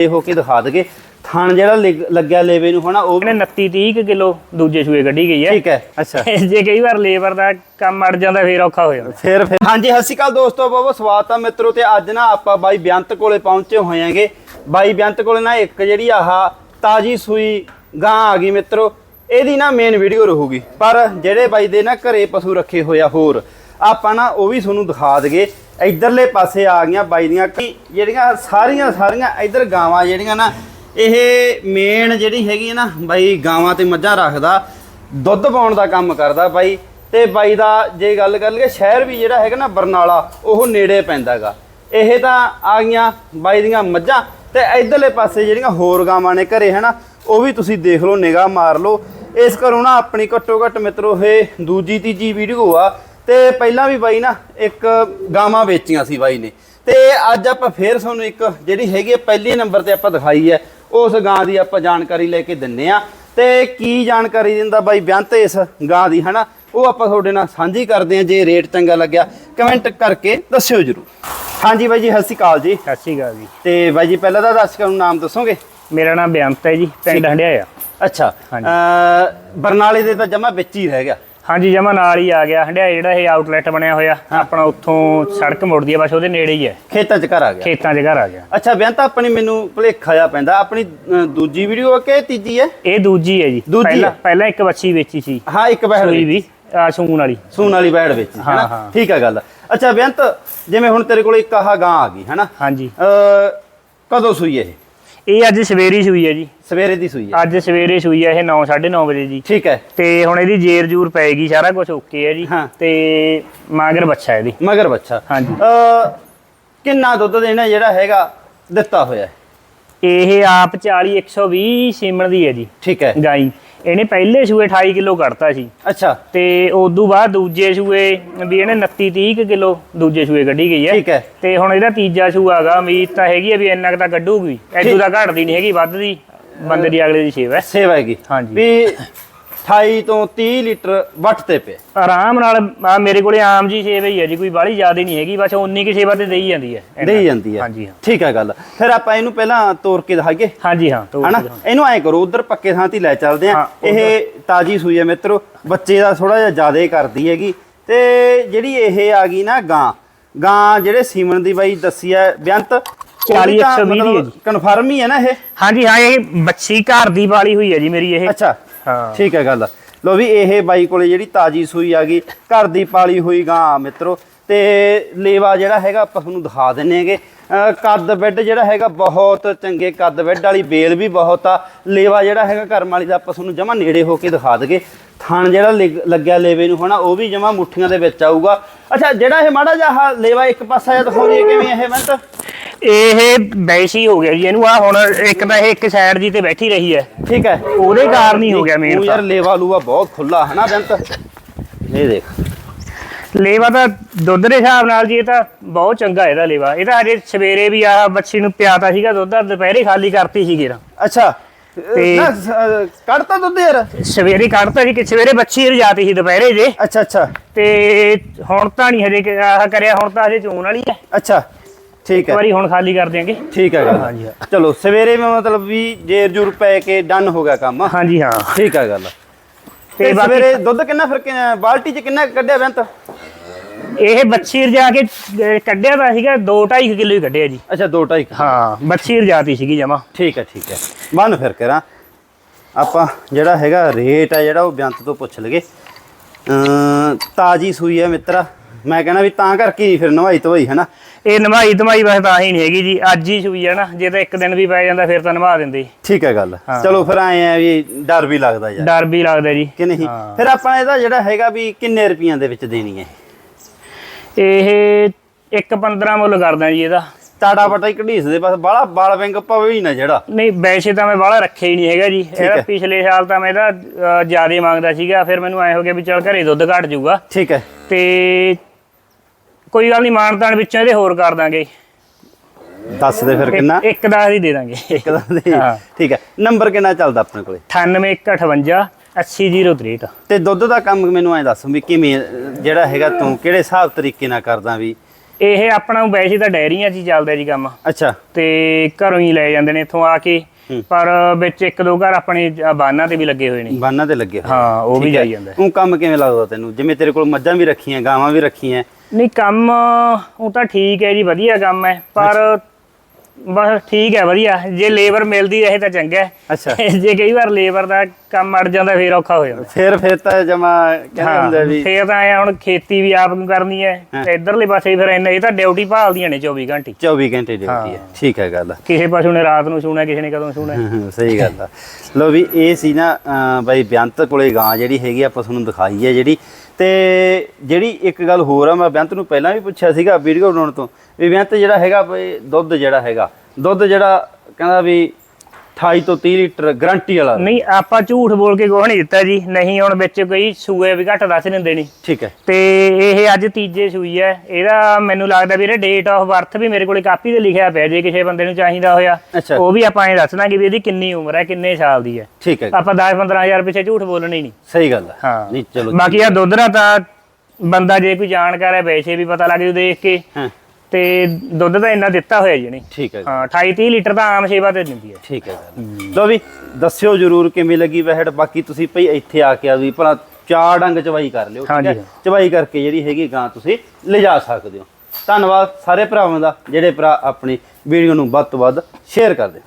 ਇਹ ਹੋ ਕੇ ਦਿਖਾ ਦਗੇ ਥਣ ਜਿਹੜਾ ਲਿਗ- ਲੱਗਿਆ ਲੇਵੇ ਨੂੰ ਹਨਾ ਉਹ ਇਹਨੇ 29 30 ਕਿਲੋ ਦੂਜੇ ਸੂਏ ਕੱਢੀ ਗਈ ਹੈ। ਠੀਕ ਹੈ। ਅੱਛਾ। ਜੇ ਕਈ ਵਾਰ ਲੇਬਰ ਦਾ ਕੰਮ ਅੜ ਜਾਂਦਾ ਫੇਰ ਔਖਾ ਹੋ ਜਾਂਦਾ। ਫਿਰ ਫਿਰ। ਹਾਂਜੀ ਸਤਿ ਸ਼੍ਰੀ ਅਕਾਲ ਦੋਸਤੋ ਬਹੁਤ ਬਹੁਤ ਸਵਾਗਤ ਆ ਮਿੱਤਰੋ ਤੇ ਅੱਜ ਨਾ ਆਪਾਂ ਬਾਈ ਬੇਅੰਤ ਕੋਲੇ ਪਹੁੰਚੇ ਹੋਏ ਆਂਗੇ ਬਾਈ ਬੇਅੰਤ ਕੋਲੇ ਨਾ ਇੱਕ ਜਿਹੜੀ ਆਹ ਤਾਜੀ ਸੂਈ ਗਾਂ ਆ ਗਈ ਮਿੱਤਰੋ ਇਹਦੀ ਨਾ ਮੇਨ ਵੀਡੀਓ ਰਹੂਗੀ। ਪਰ ਜਿਹੜੇ ਬਾਈ ਦੇ ਨਾ ਘਰੇ ਪਸ਼ੂ ਰੱਖੇ ਹੋਇਆ ਹੋਰ ਆਪਾਂ ਨਾ ਉਹ ਵੀ ਤੁਹਾਨੂੰ ਦਿਖਾ ਦਗੇ ਇਧਰਲੇ ਪਾਸੇ ਆ ਗਈਆਂ ਬਾਈ ਦੀਆਂ ਕਈ ਜਿਹੜੀਆਂ ਸਾਰੀਆਂ ਸਾਰੀਆਂ ਇਧਰ ਗਾਵਾਂ ਜਿਹੜੀਆਂ ਨਾ, ਇਹ ਮੇਨ ਜਿਹੜੀ ਹੈਗੀ ਹੈ ਨਾ ਬਾਈ ਗਾਵਾਂ ਤੇ ਮੱਝਾਂ ਰੱਖਦਾ, ਦੁੱਧ ਪਾਉਣ ਦਾ ਕੰਮ ਕਰਦਾ ਬਾਈ। ਤੇ ਬਾਈ ਦਾ ਜੇ ਗੱਲ ਕਰ ਲਈਏ, ਸ਼ਹਿਰ ਵੀ ਜਿਹੜਾ ਹੈਗਾ ਨਾ ਬਰਨਾਲਾ, ਉਹ ਨੇੜੇ ਪੈਂਦਾਗਾ ਇਹ ਤਾਂ ਆ ਗਈਆਂ ਬਾਈ ਦੀਆਂ ਮੱਝਾਂ ਤੇ ਇਧਰਲੇ ਪਾਸੇ ਜਿਹੜੀਆਂ ਹੋਰ ਗਾਵਾਂ ਨੇ ਘਰੇ, ਹਨਾ, ਉਹ ਵੀ ਤੁਸੀਂ ਦੇਖ ਲਓ, ਨਿਗਾਹ ਮਾਰ ਲਓ। ਇਸ ਕਰੋ ਨਾ ਆਪਣੀ ਘੱਟੋ ਘੱਟ ਮਿੱਤਰੋ, ਇਹ ਦੂਜੀ ਤੀਜੀ ਵੀਡੀਓ ਆ। ਤੇ ਪਹਿਲਾਂ ਵੀ ਬਾਈ ਨਾ ਇੱਕ ਗਾਵਾਂ ਵੇਚੀਆਂ ਸੀ ਬਾਈ ਨੇ। ਤੇ ਅੱਜ ਆਪਾਂ ਫੇਰ ਤੁਹਾਨੂੰ ਇੱਕ ਜਿਹੜੀ ਹੈਗੀ ਆ ਪਹਿਲੇ ਨੰਬਰ ਤੇ ਆਪਾਂ ਦਿਖਾਈ ਹੈ ਉਸ ਗਾਂ ਦੀ ਆਪਾਂ ਜਾਣਕਾਰੀ ਲੈ ਕੇ ਦਿੰਨੇ ਆ। ਤੇ ਕੀ ਜਾਣਕਾਰੀ ਦਿੰਦਾ ਬਾਈ ਬੇਅੰਤ ਇਸ ਗਾਂ ਦੀ ਹਨਾ? ਉਹ ਆਪਾਂ ਤੁਹਾਡੇ ਨਾਲ ਸਾਂਝੀ ਕਰਦੇ ਆ ਜੇ ਰੇਟ ਚੰਗਾ ਲੱਗਿਆ ਕਮੈਂਟ ਕਰਕੇ ਦੱਸਿਓ ਜਰੂਰ। ਹਾਂਜੀ ਬਾਈ ਜੀ ਸਤਿ ਸ਼੍ਰੀ ਅਕਾਲ ਜੀ। ਸਤਿ ਸ਼੍ਰੀ ਅਕਾਲ ਜੀ। ਤੇ ਬਾਈ ਜੀ ਪਹਿਲਾਂ ਤਾਂ ਦਰਸ਼ਕਾਂ ਨੂੰ ਨਾਮ ਦੱਸੋਗੇ? ਮੇਰਾ ਨਾਮ ਬੇਅੰਤ ਹੈ ਜੀ ਪਿੰਡ ਹੰਡਿਆਇਆ। ਅੱਛਾ ਬਰਨਾਲੇ ਦੇ ਤਾਂ ਜਮਾ ਵਿੱਚ ਹੀ ਰਹਿ ਗਿਆ। ਹਾਂਜੀ ਜਮਾ ਨਾਲ ਹੀ ਆ ਗਿਆ। ਹੰਡਿਆਇਆ ਜਿਹੜਾ ਇਹ ਆਊਟਲੈਟ ਬਣਿਆ ਹੋਇਆ ਆਪਣਾ ਉੱਥੋਂ ਸੜਕ ਮੁੜਦੀ ਹੈ ਬਸ ਉਹਦੇ ਨੇੜੇ ਹੀ ਹੈ। ਖੇਤਾਂ 'ਚ ਘਰ ਆ ਗਿਆ। ਖੇਤਾਂ 'ਚ ਘਰ ਆ ਗਿਆ। ਅੱਛਾ ਬੇਅੰਤ ਆਪਣੀ ਮੈਨੂੰ ਭੁਲੇਖਾ ਜਾ ਪੈਂਦਾ। ਆਪਣੀ ਅ, ਦੂਜੀ ਵੀਡੀਓ ਕਿ ਤੀਜੀ ਹੈ? ਇਹ ਦੂਜੀ ਹੈ ਜੀ। ਦੂਜੀ ਪਹਿਲਾਂ ਹੈ। ਪਹਿਲਾਂ ਇੱਕ ਬੱਚੀ ਵੇਚੀ ਸੀ। ਹਾਂ ਇੱਕ ਬਹਿੜ ਸੂਈ। ਵੀ ਆ ਸੂਣ ਵਾਲੀ। ਸੂਣ ਵਾਲੀ ਬੈੜ ਵਿੱਚ ਹਾਂ, ਹੈਨਾ? ਹਾਂ। ਠੀਕ ਹੈ ਗੱਲ। ਅੱਛਾ ਬੇਅੰਤ ਜਿਵੇਂ ਹੁਣ ਤੇਰੇ ਕੋਲ ਇੱਕ ਆਹ ਗਾਂ ਆ ਗਈ ਹੈਨਾ? ਹਾਂਜੀ। ਅ ਕਦੋਂ ਸੂਈ ਇਹ? ਇਹ ਅੱਜ ਸਵੇਰੀ ਸੂਈ ਹੈ ਜੀ। ਸਵੇਰੇ ਦੀ ਸੂਈ ਹੈ। ਅੱਜ ਸਵੇਰੇ ਸੂਈ ਹੈ ਇਹ 9 9:30 ਵਜੇ ਜੀ। ਠੀਕ ਹੈ। ਤੇ ਹੁਣ ਇਹਦੀ ਜੇਰ ਜੂਰ ਪਏਗੀ ਸਾਰਾ ਕੁਝ ਓਕੇ ਹੈ ਜੀ। ਤੇ ਮਾਗਰ ਬੱਚਾ ਇਹਦੀ। ਮਗਰ ਬੱਚਾ। ਹਾਂਜੀ। ਅ ਕਿੰਨਾ ਦੁੱਧ ਦੇਣਾ ਜਿਹੜਾ ਹੈਗਾ ਦਿੱਤਾ ਹੋਇਆ ਇਹ ਆਪ 40 120 ਸੀਮਣ ਦੀ ਹੈ ਜੀ। ਠੀਕ ਹੈ। ਗਾਈ। ਇਹਨੇ ਪਹਿਲੇ ਸੂਏ 28 ਕਿਲੋ ਕੱਢਤਾ ਸੀ। ਅੱਛਾ। ਤੇ ਉਦੋਂ ਬਾਅਦ ਦੂਜੇ ਸੂਏ ਵੀ ਇਹਨੇ 29 30 ਕਿਲੋ ਦੂਜੇ ਸੂਏ ਕੱਢੀ ਗਈ ਹੈ। ਠੀਕ ਹੈ। ਤੇ ਹੁਣ ਇਹਦਾ ਤੀਜਾ ਸੂਆ ਹੈਗਾ ਉਮੀਦ ਤਾਂ ਹੈਗੀ ਹੈ ਵੀ ਇੰਨਾ ਕੁ ਤਾਂ ਕੱਢੂਗੀ। ਐਦੂ ਦਾ ਘਟਦੀ ਨਹੀਂ ਹੈਗੀ ਵੱਧਦੀ ਬੰਦੇ ਦੀ ਅਗਲੇ ਦੀ ਸੇਵਾ ਹੈ। ਸੇਵਾ ਹੈਗੀ। ਹਾਂਜੀ। ਵੀ 28 ਤੋਂ 30 ਲੀਟਰ ਵੱਟ ਤੇ ਪਏ ਆਰਾਮ ਨਾਲ ਆ ਮੇਰੇ ਕੋਲੇ ਆਮ ਜੀ ਸੇਵਾ ਹੀ ਹੈ ਜੀ ਕੋਈ ਬਾਹਲੀ ਜ਼ਿਆਦਾ ਨਹੀਂ ਹੈਗੀ ਬਸ ਉਨੀ ਕੀ ਸੇਵਾ ਤੇ ਦੇਈ ਜਾਂਦੀ ਹੈ। ਦੇਈ ਜਾਂਦੀ ਹੈ। ਹਾਂਜੀ ਹਾਂ। ਠੀਕ ਹੈ ਗੱਲ। ਫਿਰ ਆਪਾਂ ਇਹਨੂੰ ਪਹਿਲਾਂ ਤੋੜ ਕੇ ਦਿਖਾਈਏ। ਹਾਂਜੀ ਹਾਂ ਹਨਾ। ਇਹਨੂੰ ਐ ਕਰੋ ਉਧਰ ਪੱਕੇ ਥਾਂ ਤੇ ਲੈ ਚੱਲਦੇ ਆ ਇਹ ਤਾਜੀ ਸੂਈ ਹੈ ਮਿੱਤਰੋ। ਬੱਚੇ ਦਾ ਥੋੜਾ ਜਿਹਾ ਜ਼ਿਆਦਾ ਕਰਦੀ ਹੈਗੀ। ਤੇ ਜਿਹੜੀ ਇਹ ਆ ਗਈ ਨਾ ਗਾਂ ਗਾਂ ਜਿਹੜੇ ਸੀਮਨ ਦੀ ਬਾਈ ਦੱਸੀ ਹੈ ਬੇਅੰਤ 40 120 ਦੀ ਹੈ ਜੀ। ਕਨਫਰਮ ਹੀ ਹੈ ਨਾ ਇਹ? ਹਾਂਜੀ ਹਾਂ ਇਹ ਬੱਚੀ ਘਰ ਦੀ ਵਾਲੀ ਹੋਈ ਹੈ ਜੀ ਮੇਰੀ ਇਹ। ਅੱਛਾ। ਹਾਂ। ਠੀਕ ਹੈ ਗੱਲ। ਲੋ ਵੀ ਇਹ ਬਾਈ ਕੋਲੇ ਜਿਹੜੀ ਤਾਜੀ ਸੂਈ ਆ ਗਈ, ਘਰ ਦੀ ਪਾਲੀ ਹੋਈ ਗਾਂ ਮਿੱਤਰੋ। ਤੇ ਲੇਵਾ ਜਿਹੜਾ ਹੈਗਾ ਆਪਾਂ ਤੁਹਾਨੂੰ ਦਿਖਾ ਦਿੰਨੇ ਹੈਗੇ। ਕੱਦ ਬੈੱਡ ਜਿਹੜਾ ਹੈਗਾ ਬਹੁਤ ਚੰਗੇ ਕੱਦ ਬੈੱਡ ਵਾਲੀ ਬੇਲ ਵੀ ਬਹੁਤ ਆ। ਲੇਵਾ ਜਿਹੜਾ ਹੈਗਾ ਕਰਮ ਵਾਲੀ ਦਾ ਆਪਾਂ ਤੁਹਾਨੂੰ ਜਮਾ ਨੇੜੇ ਹੋ ਕੇ ਦਿਖਾ ਦਗੇ ਥਣ ਜਿਹੜਾ ਲਿਗ- ਲੱਗਿਆ ਲੇਵੇ ਨੂੰ ਹਨਾ, ਉਹ ਵੀ ਜਮਾ ਮੁੱਠੀਆਂ ਦੇ ਵਿੱਚ ਆਊਗਾ। ਅੱਛਾ, ਜਿਹੜਾ ਇਹ ਮਾੜਾ ਜਿਹਾ ਆਹ ਲੇਵਾ ਇੱਕ ਪਾਸਾ ਜਿਹਾ ਦਿਖਾਉਣੀ ਹੈ, ਕਿਵੇਂ ਇਹ ਬੰਤ ਇਹ ਬੈਸੀ ਹੋ ਗਿਆ ਜੀ ਇਹਨੂੰ ਆ ਹੁਣ ਇੱਕ ਤਾਂ ਇਹ ਇੱਕ ਸਾਈਡ ਜੀ ਤੇ ਬੈਠੀ ਰਹੀ ਹੈ। ਠੀਕ ਹੈ। ਉਹਦੇ ਕਾਰਨ ਹੀ ਹੋ ਗਿਆ ਉਹ ਮੇਨ ਯਾਰ ਲੇਵਾ ਲੂਆ ਬਹੁਤ ਖੁੱਲਾ ਹਨਾ ਬੰਤ ਇਹ ਦੇਖ। ਲੇਵਾ ਤਾਂ ਦੁੱਧ ਦੇ ਹਿਸਾਬ ਨਾਲ ਜੀ ਇਹ ਤਾਂ ਬਹੁਤ ਚੰਗਾ ਇਹਦਾ ਲੇਵਾ। ਇਹ ਤਾਂ ਹਜੇ ਸਵੇਰੇ ਵੀ ਆ ਬੱਚੀ ਨੂੰ ਪਿਆਤਾ ਸੀਗਾ ਦੁੱਧ ਦੁਪਹਿਰੇ ਖਾਲੀ ਕਰਤੀ ਸੀਗੀ ਨਾ ਅੱਛਾ। ਤੇ- ਨਾ ਸ- ਕੱਢਤਾ ਦੁੱਧ ਯਾਰ? ਸਵੇਰੇ ਕੱਢਤਾ ਸੀ ਕਿ ਸਵੇਰੇ ਬੱਚੀ ਰਜਾਤੀ ਸੀ ਦੁਪਹਿਰੇ ਜੇ। ਅੱਛਾ ਅੱਛਾ। ਤੇ ਹੁਣ ਤਾਂ ਨਹੀਂ ਹਜੇ ਆਹ ਕਰਿਆ ਹੁਣ ਤਾਂ ਹਜੇ ਚੋਣ ਵਾਲੀ ਹੈ। ਅੱਛਾ। ਠੀਕ ਇੱਕ ਹੈ। ਵਾਰੀ ਹੁਣ ਖਾਲੀ ਕਰ ਦਿਆਂਗੇ। ਠੀਕ ਹੈ ਗੱਲ। ਹਾਂਜੀ, ਹਾਂ। ਚਲੋ ਸਵੇਰੇ ਮੈਂ ਮਤਲਬ ਵੀ ਜੇਰ ਜੁਰ ਪੈ ਕੇ ਡਨ ਹੋ ਗਿਆ ਕੰਮ। ਹਾਂਜੀ ਹਾਂ। ਠੀਕ ਹੈ ਗੱਲ। ਤੇ ਤੇ ਬਾਕੀ- ਸਵੇਰੇ ਦੁੱਧ ਕਿੰਨਾ ਫਿਰ ਕਿ- ਬਾਲਟੀ 'ਚ ਕਿੰਨਾ ਕੱਢਿਆ ਬੈਂਤ ਇਹ ਬੱਚੀ ਰਜਾ ਕੇ ਅਹ, ਕੱਢਿਆ ਤਾਂ ਸੀਗਾ 2.5 ਕਿਲੋ ਹੀ ਕੱਢਿਆ ਜੀ। ਅੱਛਾ 2 2.5 ਹਾਂ ਬੱਚੀ ਰਜਾਤੀ ਸੀਗੀ ਜਮਾ। ਠੀਕ ਹੈ ਠੀਕ ਹੈ। ਬੰਨ ਫਿਰ ਕਰਾਂ ਆਪਾਂ ਜਿਹੜਾ ਹੈਗਾ ਰੇਟ ਹੈ ਜਿਹੜਾ ਉਹ ਬੇਅੰਤ ਤੋਂ ਪੁੱਛ ਲਗੇ ਤਾਜੀ ਸੂਈ ਹੈ ਮਿੱਤਰਾ। ਮੈਂ ਕਹਿੰਦਾ ਵੀ ਤਾਂ ਕਰਕੇ ਨਹੀਂ ਫਿਰ ਨਵਾਈ ਧਵਾਈ ਹੈ ਨਾ ਇਹ ਨਵਾਈ ਧਮਾਈ ਵੈਸੇ ਤਾਂ ਹੀ ਨਹੀਂ ਹੈਗੀ ਜੀ ਅੱਜ ਹੀ ਸੂਈ ਆ ਨਾ ਜੇ ਤਾਂ ਇੱਕ ਦਿਨ ਵੀ ਪੈ ਜਾਂਦਾ ਫਿਰ ਤਾਂ ਨਵਾ ਦਿੰਦੇ। ਠੀਕ ਹੈ ਗੱਲ। ਹਾਂ। ਚਲੋ ਫਿਰ ਆਏ ਆ ਵੀ ਡਰ ਵੀ ਲੱਗਦਾ ਯਾਰ। ਡਰ ਵੀ ਲੱਗਦਾ ਜੀ। ਕਿ ਨਹੀਂ? ਹਾਂ। ਫਿਰ ਆਪਾਂ ਇਹਦਾ ਜਿਹੜਾ ਹੈਗਾ ਵੀ ਕਿੰਨੇ ਰੁਪਈਆਂ ਦੇ ਵਿੱਚ ਦੇਣੀ ਹੈ? ਇਹ ਇੱਕ 15 ਮੁੱਲ ਕਰਦਾ ਜੀ ਇਹਦਾ। ਟਾਟਾ ਬਟਾ ਹੀ ਘੜੀਸ ਦੇ ਬਸ ਬਾਲਾ ਬਾਲ ਵਿੰਗ ਪਵੇ ਹੀ ਨਾ ਜਿਹੜਾ। ਨਹੀਂ ਵੈਸੇ ਤਾਂ ਮੈਂ ਬਾਹਲਾ ਰੱਖਿਆ ਹੀ ਨਹੀਂ ਹੈਗਾ ਜੀ। ਇਹਦਾ ਹੈ। ਪਿਛਲੇ ਸਾਲ ਤਾਂ ਮੈਂ ਇਹਦਾ ਜ਼ਿਆਦਾ ਮੰਗਦਾ ਸੀਗਾ ਫਿਰ ਮੈਨੂੰ ਐ ਹੋ ਗਿਆ ਵੀ ਚਲ ਘਰੇ ਦੁੱਧ ਘਟ ਜਾਊਗਾ। ਠੀਕ ਹੈ। ਤੇ ਕੋਈ ਗੱਲ ਨਹੀਂ ਮਾਨਤਾਨ ਵਿੱਚੋਂ ਇਹਦੇ ਹੋਰ ਕਰ ਦਾਂਗੇ। ਦੱਸ ਦੇ ਫਿਰ ਕਿੰਨਾ? ਇੱਕ- ਦਾ ਹੀ ਦੇ ਦਾਂਗੇ। ਇੱਕ ਦਾ ਦੇ। ਹਾਂ। ਠੀਕ ਹੈ। ਨੰਬਰ ਕਿੰਨਾ ਚੱਲਦਾ ਆਪਣੇ ਕੋਲੇ? 9858 80063 ਤੇ ਦੁੱਧ ਦਾ ਕੰਮ ਮੈਨੂੰ ਐ ਦੱਸ ਵੀ ਕਿਵੇਂ ਅਹ, ਜਿਹੜਾ ਹੈਗਾ ਤੂੰ ਕਿਹੜੇ ਹਿਸਾਬ ਤਰੀਕੇ ਨਾਲ ਕਰਦਾ ਵੀ? ਇਹ ਆਪਣਾ ਵੈਸੇ ਤਾਂ ਡੈਰੀਆਂ 'ਚ ਹੀ ਚੱਲਦਾ ਜੀ ਕੰਮ। ਅੱਛਾ। ਤੇ ਘਰੋਂ ਹੀ ਲੈ ਜਾਂਦੇ ਨੇ ਇੱਥੋਂ ਆ ਕੇ। ਪਰ ਵਿੱਚ ਇੱਕ ਦੋ ਘਰ ਆਪਣੇ ਬਾਨਾਂ ਤੇ ਵੀ ਲੱਗੇ ਹੋਏ ਨੇ। ਬਾਨਾਂ ਤੇ ਲੱਗੇ ਹੋਏ। ਹਾਂ ਉਹ ਵੀ। ਜਾਈ ਜਾਂਦਾ ਉਹ ਕੰਮ ਕਿਵੇਂ ਲੱਗਦਾ ਤੈਨੂੰ? ਜਿਵੇਂ ਤੇਰੇ ਕੋਲ ਮੱਝਾਂ ਵੀ ਰੱਖੀਆਂ ਗਾਵਾਂ ਵੀ ਰੱਖੀਆਂ। ਨਹੀਂ ਕੰਮ ਉਹ ਤਾਂ ਠੀਕ ਹੈ ਜੀ ਵਧੀਆ ਕੰਮ ਹੈ। ਪਰ ਬਸ ਠੀਕ ਹੈ ਵਧੀਆ। ਜੇ ਲੇਬਰ ਮਿਲਦੀ ਰਹੇ ਤਾਂ ਚੰਗਾ ਹੈ। ਅੱਛਾ। ਜੇ ਕਈ ਵਾਰ ਲੇਬਰ ਦਾ ਕੰਮ ਅੜ ਜਾਂਦਾ ਫੇਰ ਔਖਾ ਹੋ ਜਾਂਦਾ। ਫੇਰ ਫੇਰ ਤਾਂ ਜਮਾ ਕਹਿੰਦੇ ਹੁੰਦੇ ਵੀ ਫੇਰ ਤਾਂ ਆਇਆ ਹੁਣ ਖੇਤੀ ਵੀ ਆਪ ਨੂੰ ਕਰਨੀ ਹੈ ਤੇ ਇਧਰਲੇ ਪਾਸੇ ਫਿਰ ਇੰਨਾ ਇਹ ਤਾਂ ਡਿਊਟੀ ਭਾਲਦੀਆਂ ਨੇ 24 ਘੰਟੇ। 24 ਘੰਟੇ ਡਿਊਟੀ ਹੈ। ਠੀਕ ਹੈ ਗੱਲ ਕਿਸੇ ਪਸ਼ੂ ਨੇ ਰਾਤ ਨੂੰ ਸੂਣਾ ਕਿਸੇ ਨੇ ਕਦੋਂ ਸੂਣਾ ਸਹੀ ਗੱਲ ਆ। ਲੋ ਵੀ ਇਹ ਸੀ ਨਾ ਬਾਈ ਬੇਅੰਤ ਕੋਲੇ ਗਾਂ ਜਿਹੜੀ ਹੈਗੀ ਆਪਾਂ ਤੁਹਾਨੂੰ ਦਿਖਾਈ ਹੈ ਜਿਹੜੀ। ਤੇ ਜਿਹੜੀ ਇੱਕ ਗੱਲ ਹੋਰ ਆ ਮੈਂ ਬੇਅੰਤ ਨੂੰ ਪਹਿਲਾਂ ਵੀ ਪੁੱਛਿਆ ਸੀਗਾ ਵੀਡੀਓ ਬਣਾਉਣ ਤੋਂ ਵੀ ਬੇਅੰਤ ਜਿਹੜਾ ਹੈਗਾ ਬਈ ਦੁੱਧ ਜਿਹੜਾ ਹੈਗਾ ਦੁੱਧ ਜਿਹੜਾ ਕਹਿੰਦਾ ਵੀ 28 ਤੋਂ 30 ਲੀਟਰ ਗਾਰੰਟੀ ਵਾਲਾ। ਨਹੀਂ ਆਪਾਂ ਝੂਠ ਬੋਲ ਕੇ ਕੁਛ ਨਹੀਂ ਦਿੱਤਾ ਜੀ। ਨਹੀਂ ਹੁਣ ਵਿੱਚ ਕੋਈ ਸੂਏ ਵੀ ਘੱਟ ਦੱਸ ਨਹੀਂ ਦੇਣੀ ਠੀਕ ਹੈ। ਤੇ ਇਹ ਅੱਜ ਤੀਜੇ ਸੂਈ ਹੈ। ਇਹਦਾ ਮੈਨੂੰ ਲੱਗਦਾ ਵੀਰੇ ਡੇਟ ਆਫ ਬਰਥ ਵੀ ਮੇਰੇ ਕੋਲੇ ਕਾਪੀ ਤੇ ਲਿਖਿਆ ਪਿਆ ਜੇ ਕਿਸੇ ਬੰਦੇ ਨੂੰ ਚਾਹੀਦਾ ਹੋਇਆ। ਉਹ ਵੀ ਆਪਾਂ ਇਹ ਦੱਸ ਦਾਂਗੇ ਵੀ ਇਹਦੀ ਕਿੰਨੀ ਉਮਰ ਹੈ ਕਿੰਨੇ ਸਾਲ ਦੀ ਹੈ। ਠੀਕ ਹੈ ਆਪਾਂ 10 15000 ਪਿੱਛੇ ਝੂਠ ਬੋਲਣਾ ਹੀ ਨਹੀਂ ਸਹੀ ਗੱਲ ਆ ਹਾਂ। ਨਹੀਂ ਚਲੋ ਬਾਕੀ ਆ ਦੁੱਧ ਦਾ ਤਾਂ ਬੰਦਾ ਜੇ ਕੋਈ ਜਾਣਕਾਰ ਹੈ ਵੈਸੇ ਵੀ ਪਤਾ ਲੱਗ ਜੂ ਦੇਖ ਕੇ। ਹਾਂ। ਤੇ ਦੁੱਧ ਤਾਂ ਇੰਨਾ ਦਿੱਤਾ ਹੋਇਆ ਜੀ ਨੇ ਠੀਕ ਹੈ ਹਾਂ 28 30 ਲੀਟਰ ਤਾਂ ਆਮ ਸੇਵਾ ਤੇ ਦਿੰਦੀ ਹੈ। ਠੀਕ ਹੈ ਗੱਲ ਲੋ ਵੀ ਦੱਸਿਓ ਜਰੂਰ ਕਿਵੇਂ ਲੱਗੀ ਵਹਿੜ। ਬਾਕੀ ਤੁਸੀਂ ਭਈ ਇੱਥੇ ਆ ਕੇ ਆ ਵੀ ਭਲਾ ਚਾਰ ਡੰਗ ਚਵਾਈ ਕਰ ਲਿਓ ਠੀਕ ਹੈ। ਚਵਾਈ ਕਰਕੇ ਜਿਹੜੀ ਹੈਗੀ ਗਾਂ ਤੁਸੀਂ ਲਿਜਾ ਸਕਦੇ ਹੋ। ਧੰਨਵਾਦ ਸਾਰੇ ਭਰਾਵਾਂ ਦਾ ਜਿਹੜੇ ਭਰਾ ਆਪਣੀ ਵੀਡੀਓ ਨੂੰ ਵੱਧ ਤੋਂ ਵੱਧ ਸ਼ੇਅਰ ਕਰਦੇ